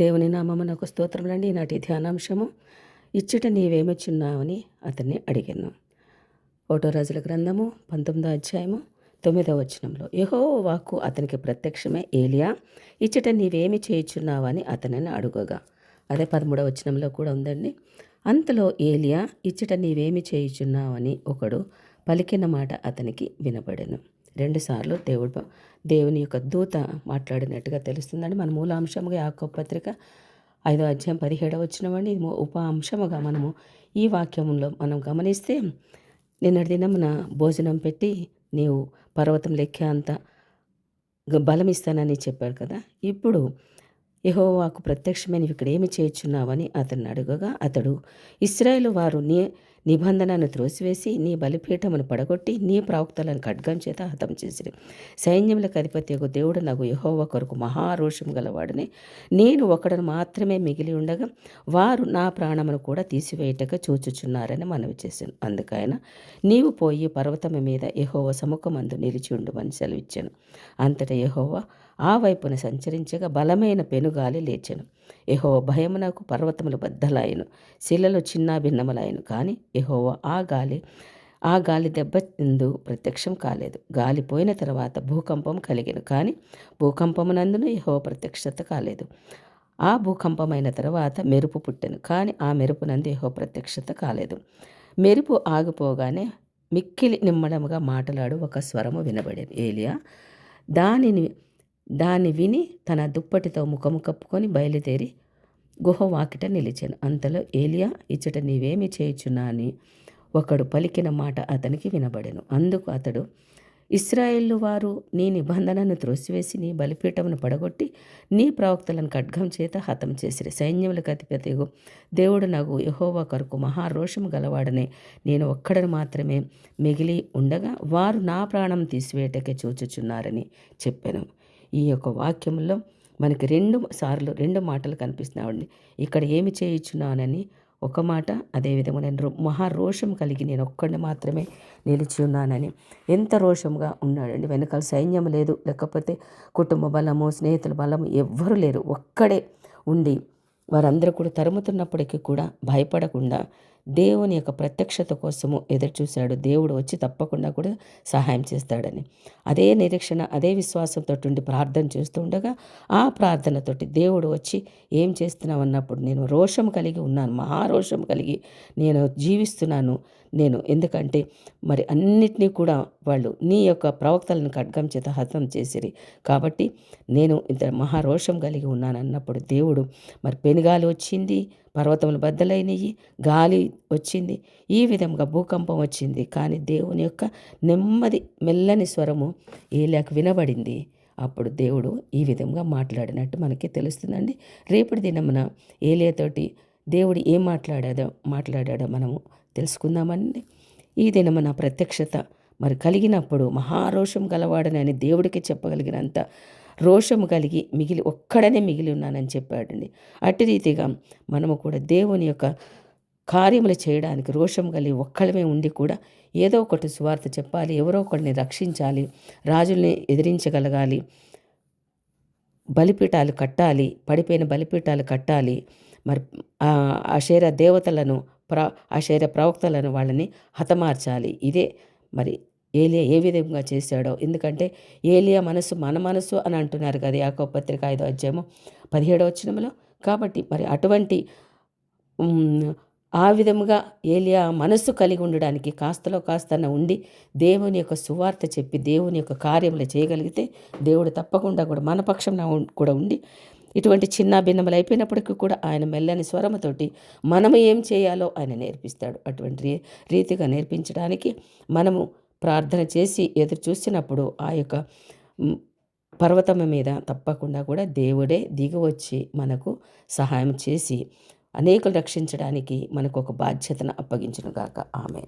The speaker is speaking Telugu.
దేవుని నామమునకు స్తోత్రములండి నాటి ధ్యానాంశము ఇచ్చట నీవేమొచ్చున్నావని అతన్ని అడిగాను. ఒకటో రాజుల గ్రంథము పంతొమ్మిదో అధ్యాయము తొమ్మిదవ వచనంలో యహో వాక్కు అతనికి ప్రత్యక్షమే ఏలియా ఇచ్చట నీవేమి చేయుచున్నావని అతనిని అడుగగా. అదే పదమూడవ వచనంలో కూడా ఉందండి. అంతలో ఏలియా ఇచ్చట నీవేమి చేయుచున్నావని ఒకడు పలికిన మాట అతనికి వినబడెను. రెండుసార్లు దేవుడు దేవుని యొక్క దూత మాట్లాడినట్టుగా తెలుస్తుందండి. మన మూలాంశముగా యాకో పత్రిక ఐదో అధ్యాయం పదిహేడవ వచ్చినవండి ఇది ఉప అంశముగా మనము ఈ వాక్యంలో మనం గమనిస్తే నిన్నటి దినమున భోజనం పెట్టి నీవు పర్వతం లెక్కే అంత గ- బలం ఇస్తానని చెప్పాడు కదా. ఇప్పుడు యహోవాకు ప్రత్యక్షమైన ఇక్కడ ఏమి చేయుచున్నావని అతన్ని అడుగగా అతడు ఇస్రాయేల్ వారు నీ నిబంధనను త్రోసివేసి నీ బలిపీఠమును పడగొట్టి నీ ప్రవక్తలను ఖడ్గం చేత హతం చేసిరి. సైన్యములకు అధిపతి యొక్క దేవుడు నాకు యహోవ కొరకు మహారోషం గలవాడని. నేను ఒకడను మాత్రమే మిగిలి ఉండగా వారు నా ప్రాణమును కూడా తీసివేయటక చూచుచున్నారని మనవి చేశాను. అందుకైన నీవు పోయి పర్వతము మీద యహోవ సముఖమందు నిలిచి ఉండమని సెలవిచ్చాను. అంతటా యహోవ ఆ వైపున సంచరించగా బలమైన పెనుగాలి లేచెను. యహో భయమునకు పర్వతములు బద్దలాయను శిలలు చిన్నాభిన్నములాయను కానీ యహోవా ఆ గాలి ఆ గాలి దెబ్బ ఎందు ప్రత్యక్షం కాలేదు. గాలి పోయిన తర్వాత భూకంపం కలిగెను కానీ భూకంపమునందున యెహోవ ప్రత్యక్షత కాలేదు. ఆ భూకంపమైన తర్వాత మెరుపు పుట్టెను కానీ ఆ మెరుపునందు యహో ప్రత్యక్షత కాలేదు. మెరుపు ఆగిపోగానే మిక్కిలి నిమ్మడముగా మాట్లాడు ఒక స్వరము వినబడేది ఏలియా దానిని దాన్ని విని తన దుప్పటితో ముఖము కప్పుకొని బయలుదేరి గుహ వాకిట నిలిచాను. అంతలో ఏలియా ఇచ్చట నీవేమి చేయుచున్నా అని ఒకడు పలికిన మాట అతనికి వినబడెను. అందుకు అతడు ఇస్రాయేళ్ళు వారు నీ నిబంధనను త్రోసివేసి నీ బలిపీఠమును పడగొట్టి నీ ప్రవక్తలను ఖడ్గం చేత హతం చేసిరి. సైన్యములకు అధిపతి దేవుడు నాకు యహోవా కొరకు మహారోషము గలవాడనే నేను ఒక్కడను మాత్రమే మిగిలి ఉండగా వారు నా ప్రాణం తీసివేటకే చూచుచున్నారని చెప్పాను. ఈ యొక్క వాక్యంలో మనకి రెండు సార్లు రెండు మాటలు కనిపిస్తున్నావండి ఇక్కడ ఏమి చేయించున్నానని ఒక మాట అదేవిధంగా నేను రో- మహా రోషం కలిగి నేను ఒక్కడిని మాత్రమే నిలిచి ఉన్నానని. ఎంత రోషంగా ఉన్నాడండి. వెనకాల సైన్యం లేదు లేకపోతే కుటుంబ బలము స్నేహితుల బలము ఎవ్వరు లేరు. ఒక్కడే ఉండి వారందరూ కూడా తరుముతున్నప్పటికీ కూడా భయపడకుండా దేవుని యొక్క ప్రత్యక్షత కోసము ఎదురుచూశాడు. దేవుడు వచ్చి తప్పకుండా కూడా సహాయం చేస్తాడని. అదే నిరీక్షణ అదే విశ్వాసంతో ఉండి ప్రార్థన చేస్తూ ఉండగా ఆ ప్రార్థనతోటి దేవుడు వచ్చి ఏం చేస్తున్నావు అన్నప్పుడు నేను రోషం కలిగి ఉన్నాను మహారోషం కలిగి నేను జీవిస్తున్నాను. నేను ఎందుకంటే మరి అన్నిటినీ కూడా వాళ్ళు నీ యొక్క ప్రవక్తలను ఖడ్గం చేత హతం చేసిరి. కాబట్టి నేను ఇంత మహారోషం కలిగి ఉన్నాను అన్నప్పుడు దేవుడు మరి పెనుగాలి వచ్చింది పర్వతములు బద్దలైనవి గాలి వచ్చింది ఈ విధంగా భూకంపం వచ్చింది. కానీ దేవుని యొక్క నెమ్మది మెల్లని స్వరము ఏలియాకు వినబడింది. అప్పుడు దేవుడు ఈ విధంగా మాట్లాడినట్టు మనకి తెలుస్తుందండి. రేపటి దినమున ఏలియాతోటి దేవుడు ఏం మాట్లాడాడో మాట్లాడాడో మనము తెలుసుకుందామండి. ఈ దినమున ప్రత్యక్షత మరి కలిగినప్పుడు మహారోషం గలవాడని అని దేవుడికి చెప్పగలిగినంత రోషము కలిగి మిగిలి ఒక్కడనే మిగిలి ఉన్నానని చెప్పాడండి. అట్టి రీతిగా మనము కూడా దేవుని యొక్క కార్యములు చేయడానికి రోషం కలిగి ఒక్కడమే ఉండి కూడా ఏదో ఒకటి సువార్త చెప్పాలి ఎవరో ఒకరిని రక్షించాలి రాజుల్ని ఎదిరించగలగాలి బలిపీఠాలు కట్టాలి పడిపోయిన బలిపీఠాలు కట్టాలి మరి ఆ అశేర దేవతలను ప్ర అశేర ప్రవక్తలను వాళ్ళని హతమార్చాలి. ఇదే మరి ఏలియా ఏ విధంగా చేశాడో. ఎందుకంటే ఏలియా మనసు మన మనసు అని అంటున్నారు కదా యాకో పత్రిక ఐదో అధ్యాయము పదిహేడో వచ్చినములో కాబట్టి మరి అటువంటి ఆ విధముగా ఏలియా మనస్సు కలిగి ఉండడానికి కాస్తలో కాస్తన ఉండి దేవుని యొక్క సువార్త చెప్పి దేవుని యొక్క కార్యములు చేయగలిగితే దేవుడు తప్పకుండా కూడా మన పక్షం కూడా ఉండి ఇటువంటి చిన్న భిన్నములు అయిపోయినప్పటికీ కూడా ఆయన మెల్లని స్వరముతోటి మనము ఏం చేయాలో ఆయన నేర్పిస్తాడు. అటువంటి రీ రీతిగా నేర్పించడానికి మనము ప్రార్థన చేసి ఎదురు చూసినప్పుడు ఆ యొక్క పర్వతం మీద తప్పకుండా కూడా దేవుడే దిగివచ్చి మనకు సహాయం చేసి అనేకులు రక్షించడానికి మనకు ఒక బాధ్యతను అప్పగించును గాక ఆమె